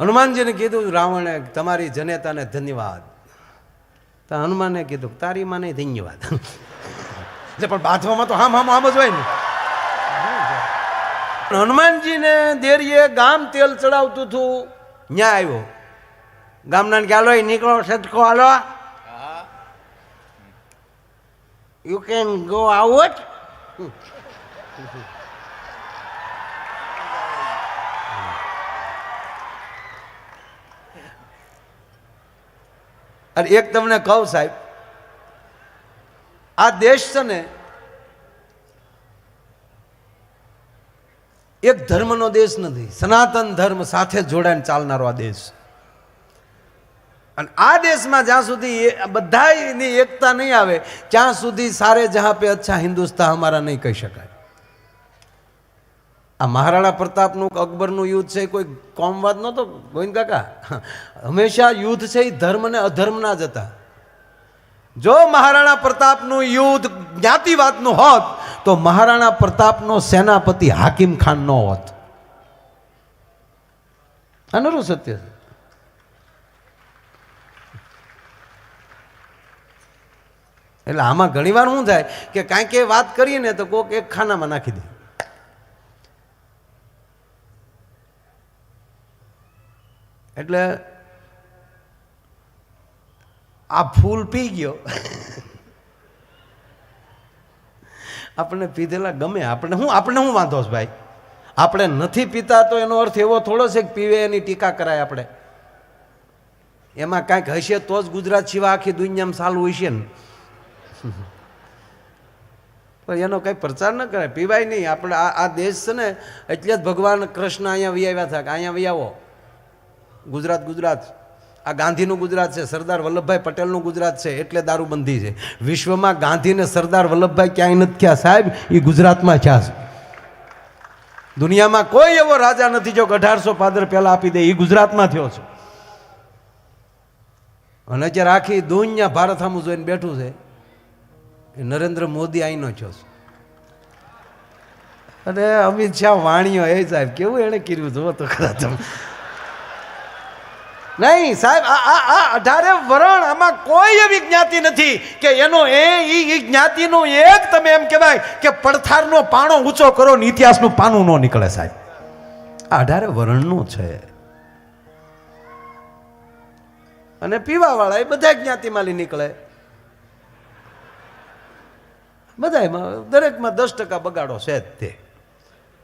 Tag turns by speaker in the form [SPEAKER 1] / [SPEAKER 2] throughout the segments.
[SPEAKER 1] હનુમાનજીને કીધું, રાવણે તમારી જનેતાને ધન્યવાદ. તો હનુમાને કીધું, તારી માને ધન્યવાદ. જે પણ બાંધવામાં તો હામ હામ આમ જ હોય ને. હનુમાનજીને દેરીએ ગામ તેલ ચડાવતું હતું, ન્યા આવ્યો. ગામના એ નીકળો સટકો હાલો. યુ કેન ગો આઉટ અને એક તમને કહું સાહેબ, આ દેશ છે ને એક ધર્મનો દેશ નથી, સનાતન ધર્મ સાથે જોડાઈને ચાલનારો આ દેશ અને આ દેશમાં જ્યાં સુધી બધાની એકતા નહીં આવે, ત્યાં સુધી સારે જહાં પે અચ્છા હિન્દુસ્તાન અમારા નહીં કહી શકાય. આ મહારાણા પ્રતાપનું અકબરનું યુદ્ધ છે કોઈ કોમવાદ નહોતો? ગોવિંદ કાકા, હંમેશા યુદ્ધ છે એ ધર્મ ને અધર્મના જ હતા. જો મહારાણા પ્રતાપનું યુદ્ધ જ્ઞાતિવાદનું હોત, તો મહારાણા પ્રતાપનો સેનાપતિ હાકિમ ખાન નો હોત. અનુરૂપ સત્ય છે. એટલે આમાં ઘણીવાર શું થાય કે કાંઈક એ વાત કરીએ ને તો કોક એક ખાનામાં નાખી દે. એટલે આ ફૂલ પી ગયો. આપણે પીધેલા ગમે, આપણે હું આપણે હું વાંધો છે ભાઈ? આપણે નથી પીતા તો એનો અર્થ એવો થોડો છે કે પીવે એની ટીકા કરાય આપણે. એમાં કાંઈક હશે તો જ ગુજરાત સિવાય આખી દુનિયામાં સારું હશે ને. પણ એનો કંઈ પ્રચાર ન કરાય, પીવાય નહીં. આપણે આ દેશ છે ને, એટલે જ ભગવાન કૃષ્ણ અહીંયા વી હતા કે અહીંયા વી ગુજરાત ગુજરાત. આ ગાંધીનું ગુજરાત છે, સરદાર વલ્લભભાઈ પટેલનું ગુજરાત છે, એટલે દારૂબંધી છે. વિશ્વમાં ગાંધીને સરદાર વલ્લભભાઈ ક્યાંય નથી થયા સાહેબ એ ગુજરાતમાં થયા છે. દુનિયામાં કોઈ એવો રાજા નથી જો અઢારસો પાદર પહેલા આપી દે એ ગુજરાતમાં થયો છે. અને અત્યારે આખી દુનિયા ભારત સામું જોઈને બેઠું છે. એ નરેન્દ્ર મોદી અહીંનો થયો છે. અને અમિત શાહ વાણીઓ, એ સાહેબ કેવું એણે કર્યું? જુઓ તો ખરા તમે. નહીં, સાહેબ, આ આ આ અઢારે વરણ આમાં કોઈ એવી જ્ઞાતિ નથી કે એનો એ, ઈ જ્ઞાતિનું એક તમે એમ કહેવાય કે પડથારનો પાણો ઊંચો કરો ને ઇતિહાસનું પાનું ન નીકળે, સાહેબ. આ અઢારે વરણનું છે. અને પીવાવાળા એ બધા જ્ઞાતિમાંથી નીકળે. બધાયમાં દરેકમાં દસ ટકા બગાડો છે જ તે.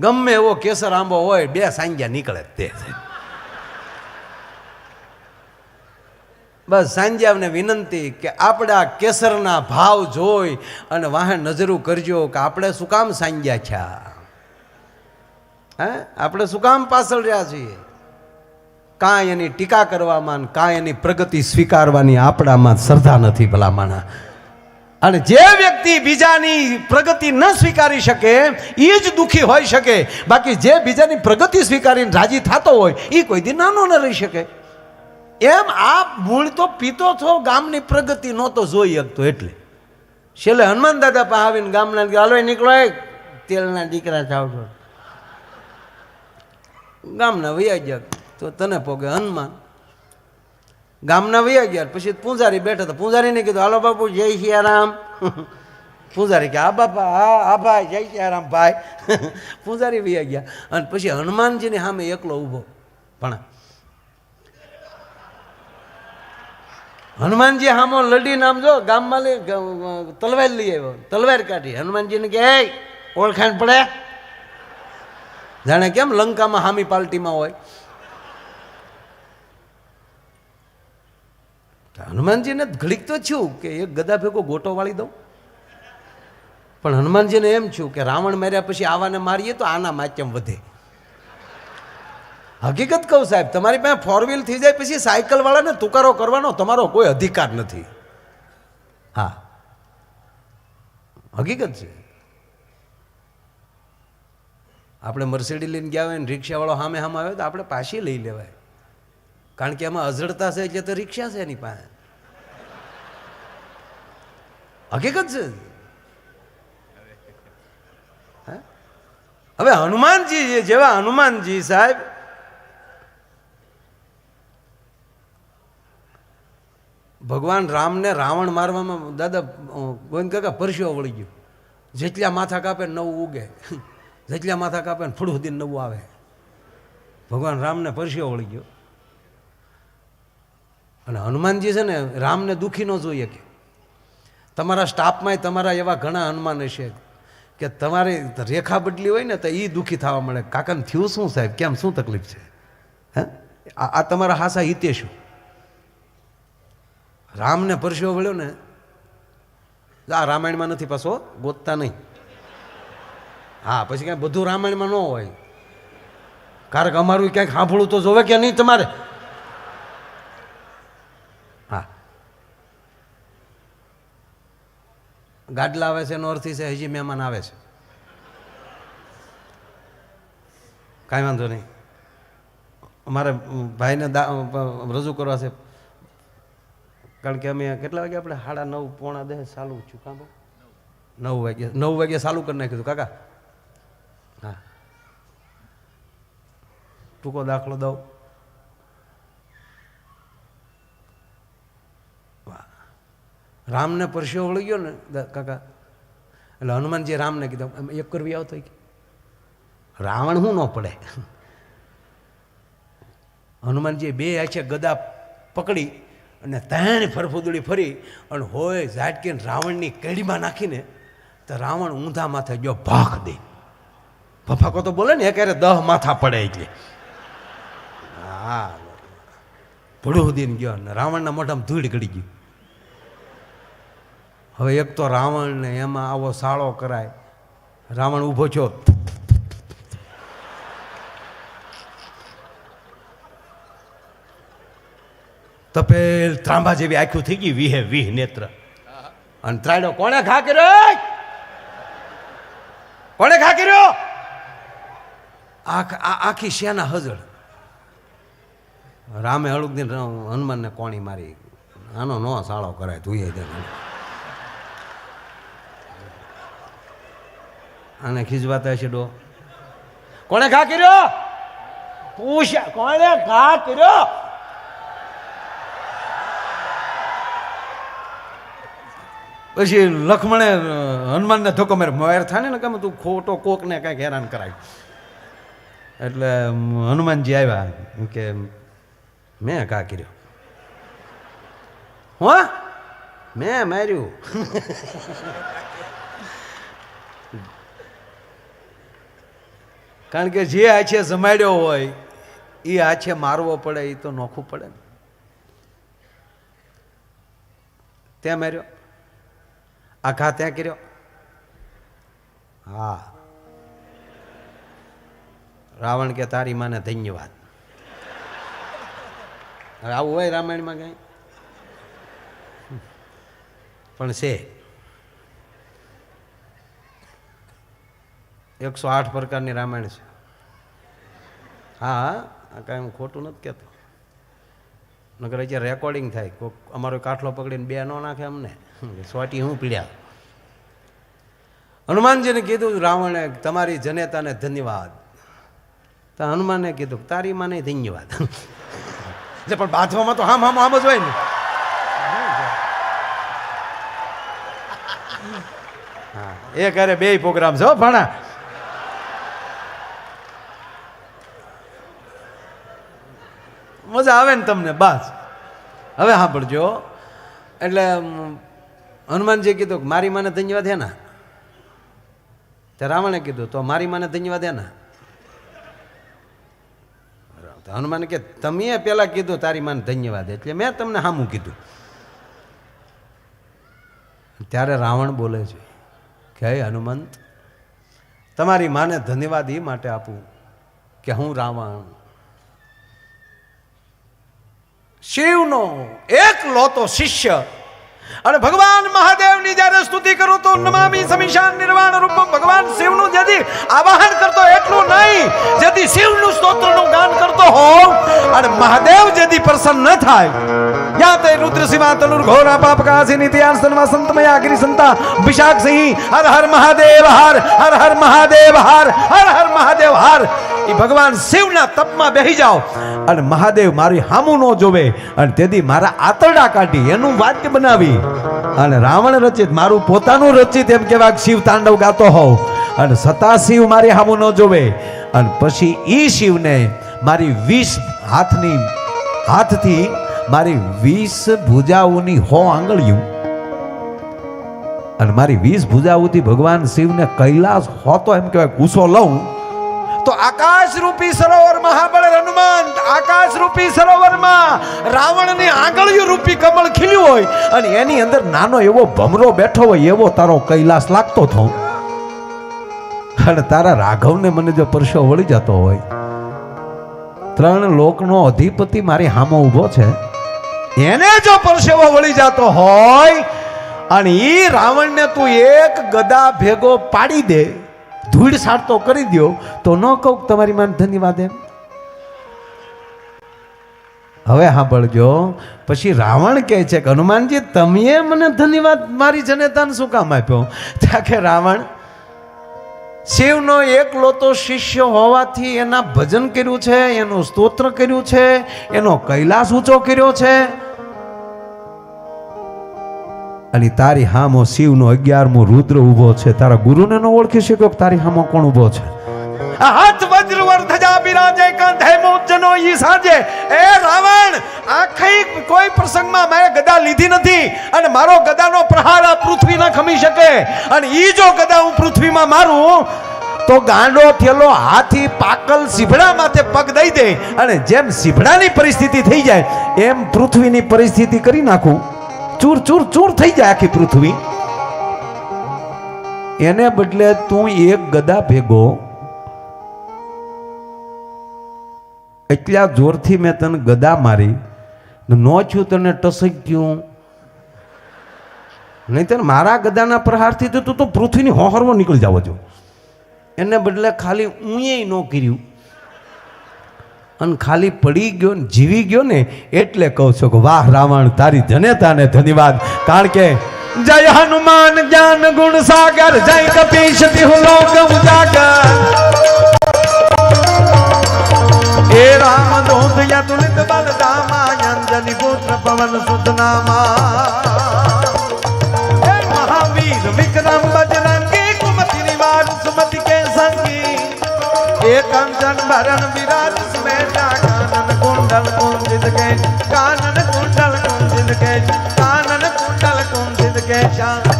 [SPEAKER 1] ગમે એવો કેસર આંબો હોય, બે સાંજ્યા નીકળે જ તે બસ સાંજ્યાવને વિનંતી કે આપણા કેસરના ભાવ જોઈ અને વાહે નજરું કરજો કે આપણે શું કામ સાંજ્યા છ્યા હે? આપણે શું કામ પાછળ રહ્યા છીએ? કાંઈ એની ટીકા કરવામાં કાંઈ એની પ્રગતિ સ્વીકારવાની આપણામાં શ્રદ્ધા નથી ભલામાના અને જે વ્યક્તિ બીજાની પ્રગતિ ન સ્વીકારી શકે એ જ દુઃખી હોઈ શકે. બાકી જે બીજાની પ્રગતિ સ્વીકારીને રાજી થતો હોય એ કોઈ દી નાનો ન રહી શકે. એમ આ મૂળ તો પીતો થો ગામની પ્રગતિ નહોતો જોઈ શકતો એટલે. છેલ્લે હનુમાન દાદા પાસે આવીને ગામના હાલો નીકળો એ તેલના દીકરા જાવ છો. ગામના વૈયા ગયા, તો તને પોગે હનુમાન. ગામના વૈયા ગયા, પછી પૂંજારી બેઠા હતા. પૂંજારીને કીધું, હાલો બાપુ, જય સિયારામ. પૂંજારી કે આ બાપા, હા આ ભાઈ, જય સિયારામ ભાઈ. પૂંજારી વૈયા ગયા. અને પછી હનુમાનજીની સામે એકલો ઊભો. ભણા હનુમાનજી હામો લડી નામ જો ગામમાં લઈ તલવાર લઈ આવ્યો. તલવાર કાઢી. હનુમાનજીને કે "એ, ઓળખાણ પડે? જાણે કેમ લંકામાં હામી પાર્ટીમાં હોય. હનુમાનજીને ઘડીક તો છું કે એક ગદા ભેગો ગોટો વાળી દઉં. પણ હનુમાનજીને એમ છું કે રાવણ માર્યા પછી આવાને મારીએ તો આના માચ્યમ વધે. હકીકત કહું સાહેબ, તમારી પાસે ફોર વ્હીલ થઈ જાય પછી સાયકલવાળાને તુકારો કરવાનો તમારો કોઈ અધિકાર નથી. હા. હકીકત છે. આપણે મર્સિડી લઈને ગયા હોય ને રિક્ષાવાળો સામે સામે આવ્યો તો આપણે પાછી લઈ લેવાય. કારણ કે એમાં અઝડતા છે એટલે તો રિક્ષા છે એની પાસે. હકીકત છે? હવે હનુમાનજી, જેવા હનુમાનજી સાહેબ ભગવાન રામને રાવણ મારવામાં દાદા ગોવિંદ કાકા પરસ્યો વળી ગયો. જેટલા માથા કાપે નવું ઉગે. જેટલા માથા કાપે ને ફૂડ સુધી નવું આવે. ભગવાન રામને પરસ્યો વળી ગયો. અને હનુમાનજી છે ને, રામને દુઃખી ન જોઈએ કે. તમારા સ્ટાફમાંય તમારા એવા ઘણા હનુમાન હશે કે તમારી રેખા બદલી હોય ને તો એ દુઃખી થવા મળે. કાકાને થયું શું સાહેબ? કેમ શું તકલીફ છે? હે? આ તમારા હાસા હિતે શું રામને પરસ્યો વળ્યો ને આ રામાયણમાં નથી પાછો, ગોતતા નહીં. હા, પછી કાંઈ બધું રામાયણમાં ન હોય. કારણ કે અમારું ક્યાંક સાંભળવું તો જોવે કે નહીં તમારે? હા. ગાડલા આવે છે એનો અર્થ છે, હજી મહેમાન આવે છે. કાંઈ વાંધો નહીં. અમારે ભાઈને દા, રજૂ કરવા છે. કારણ કે અમે કેટલા વાગે આપણે સાડા નવ પોણા દહે ચાલુ છું કાં નવ વાગે નવ વાગે ચાલુ કરી નાખ્યું કાકા. હા. ટૂંકો દાખલો દઉં. રામને પરસ્યો વળી ગયો ને કાકા. એટલે હનુમાનજી રામને કીધું એમ એક કરવી આવતો કે? રાવણ શું ન પડે. હનુમાનજી બે આછે ગદા પકડી અને ત્રણ ફરફુદડી ફરી અને હોય ઝાટકીને રાવણની કેડીમાં નાખીને તો રાવણ ઊંધા માથે જો ભાખ દે. ફફાકો તો બોલે ને એકારે દહ માથા પડે એટલે. હા ભડું ગયો ને રાવણના મોઢામાં ધૂળ ગળી ગયું. હવે એક તો રાવણને એમાં આવો સાળો કરાય. રાવણ ઊભો છો તપેલ ત્રાંબા જેવી આખું થઈ ગઈ, વિહે, વીહ નેત્ર. અને ત્રાડો કોણે ઘા કર્યો કોણે ઘા કર્યો? આખ આખી શેના હજળ? રામે હળુકદીન હનુમાનને કોણી મારી. આનો નો સાળો કરાય, તું દે આને ખીજવાતા હશે ડો. કોણે ઘા કર્યો? પૂછ્યા, કોણે ઘા કર્યો? પછી લખમણે હનુમાનને ધોકો મારે મોયર થાય ને ગમે તું ખોટો કોકને કાંઈક હેરાન કરાય. એટલે હનુમાનજી આવ્યા કે, મેં કા કર્યો? હો? મેં માર્યું. કારણ કે જે આછે જમાડ્યો હોય એ આછે મારવો પડે એ તો નોખું પડે ને. ત્યાં માર્યો. આ ઘા ત્યાં કર્યો? હા. રાવણ કે તારી માને ધન્યવાદ. આવું હોય રામાયણમાં કઈ? પણ છે. એકસો આઠ પ્રકારની રામાયણ છે. હા આ કાંઈ હું ખોટું નથી કહેતો. નગર અત્યારે રેકોર્ડિંગ થાય. કોક અમારો કાઠલો પકડીને બે ન નાખે અમને. સોટી હું પીડ્યા. હનુમાનજીને કીધું, રાવણે, તમારી જનેતાને ધન્યવાદ. તો હનુમાને કીધું, તારી માને ધન્યવાદ. એટલે પણ બાંધવામાં તો હામ હામ આમ જ હોય ને. હા, એ કરે બે પ્રોગ્રામ છે ભણા. મજા આવે ને તમને, બસ. હવે સાંભળજો. એટલે હનુમાનજીએ કીધું કે મારી માને ધન્યવાદ હે ના? તે રાવણે કીધું, તો મારી માને ધન્યવાદ હે ના? હનુમાન કે, તમે પેલા કીધું, તારી માને ધન્યવાદ. એટલે મેં તમને હામું કીધું. ત્યારે રાવણ બોલે છે કે, હે હનુમંત, તમારી માને ધન્યવાદ એ માટે આપું કે હું રાવણ. શિવનો એક લોતો શિષ્ય અને ભગવાન મહાદેવની જ્યારે સ્તુતિ કરું તો નમામી સમીશાન નિર્વાણ રૂપમ ભગવાન શિવનું જેથી આવાહન કરતો જેથી શિવનું સ્તોત્રનું ગાન કરતો હોઉં અને મહાદેવ જેથી પ્રસન્ન ન થાય. યા તે રુદ્ર તનુર ઘોરા પાપ કાસી નિત્યાન સન્મા સંતમય ગિરી સંતા વિશાખ સિંહ, હર હર મહાદેવ હર હર હર મહાદેવ હર હર હર મહાદેવ હર. એ ભગવાન શિવના તપમાં બેહી જાઓ અને મહાદેવ મારી હામું ન જોવે અને તેથી મારા આતરડા કાઢી એનું વાક્ય બનાવી. અને રાવણ રચિત, મારું પોતાનું રચિત એમ કેવા કે શિવ તાંડવ ગાતો હોઉં. અને સતા શિવ મારી હામું ન જોવે. અને પછી એ શિવને મારી વીસ હાથની, હાથથી મારી વીસ ભૂજાઓની હો આંગળીયું અને મારી વીસ ભૂજાઓથી ભગવાન શિવને કૈલાસ હોતો એમ કહેવાય, ગુસ્સો લઉં, તો આકાશ રૂપી સરોવર મહાબળ હનુમાન આકાશ રૂપી સરોવરમાં રાવણની આંગળીઓ રૂપી કમળ ખીલ્યું હોય, અને એની અંદર નાનો એવો ભમરો બેઠો હોય એવો તારો કૈલાસ લાગતો થો અને તારા રાઘવને મને જો પરસો વળી જતો હોય, ત્રણ લોકનો અધિપતિ મારી હામો ઊભો છે, એને જો પરસેવો વળી જતો હોય, અને એ રાવણને તું એક ગદા ભેગો પાડી દે, ધૂળ સાડતો કરી દ્યો, તો ન કહું તમારી માન ધન્યવાદ એમ. હવે સાંભળજો, પછી રાવણ કહે છે કે, હનુમાનજી, તમે મને ધન્યવાદ, મારી જનેતાને શું કામ આપ્યો? ત્યાં કે રાવણ શિવનો એકલો તો શિષ્ય હોવાથી એના ભજન કર્યું છે, એનું સ્તોત્ર કર્યું છે, એનો કૈલાસ ઊંચો કર્યો છે. અને તારી હામો શિવનો અગિયારમો રુદ્ર ઊભો છે. તારા ગુરુને ન ઓળખી શક્યો તારી હામો કોણ ઊભો છે? હાથ વજ્ર વર ધજા બિરાજે કંધે મોજનો ઈ સાજે. એ રાવણ, આખી કોઈ પ્રસંગમાં મેં ગદા લીધી નથી અને મારો ગદાનો પ્રહાર આ પૃથ્વી ના ખમી શકે. અને ઈ જો ગદા હું પૃથ્વીમાં મારું, તો ગાંડો થયેલો હાથી પાકલ સીભડા માથે પગ દઈ દે અને જેમ સીભડાની પરિસ્થિતિ થઈ જાય, એમ પૃથ્વીની પરિસ્થિતિ કરી નાખું. ચૂર ચૂર ચૂર થઈ જાય આખી પૃથ્વી. એને બદલે તું એક ગદા ભેગો એટલા જોરથી મેં તને ગદા મારી ને નો છું તને ટસક ગયું નહીં તને મારા ગદાના પ્રહારથી તો તું તો પૃથ્વીની હોહરવો નીકળી જાવ છો. એને બદલે ખાલી ઊંએ ન કર્યું. અને ખાલી પડી ગયો ને જીવી ગયો ને એટલે કહું છું કે વાહ રાવણ, તારી જનેતાને ધન્યવાદ. કારણ કે જય હનુમાન, જ્ઞાન, ગુણ, સાગર, જય કપીશ લોક ઉજાગર રામ તુલિત યતુલિત બલ દામા અંજલિ પુત્ર પવન સુતનામા હે મહાવીર, વિક્રમ, બજરંગી કુમતિ નિવાર સુમતિ કે સંગી. એ કંચન ભરણ વિરાજ, સ્મેટા કાનન કુંડલ કુંજિત કે, કાનન કુંડલ કુંજિત કે, કાનન કુંડલ કુંજિત કે શ્યામ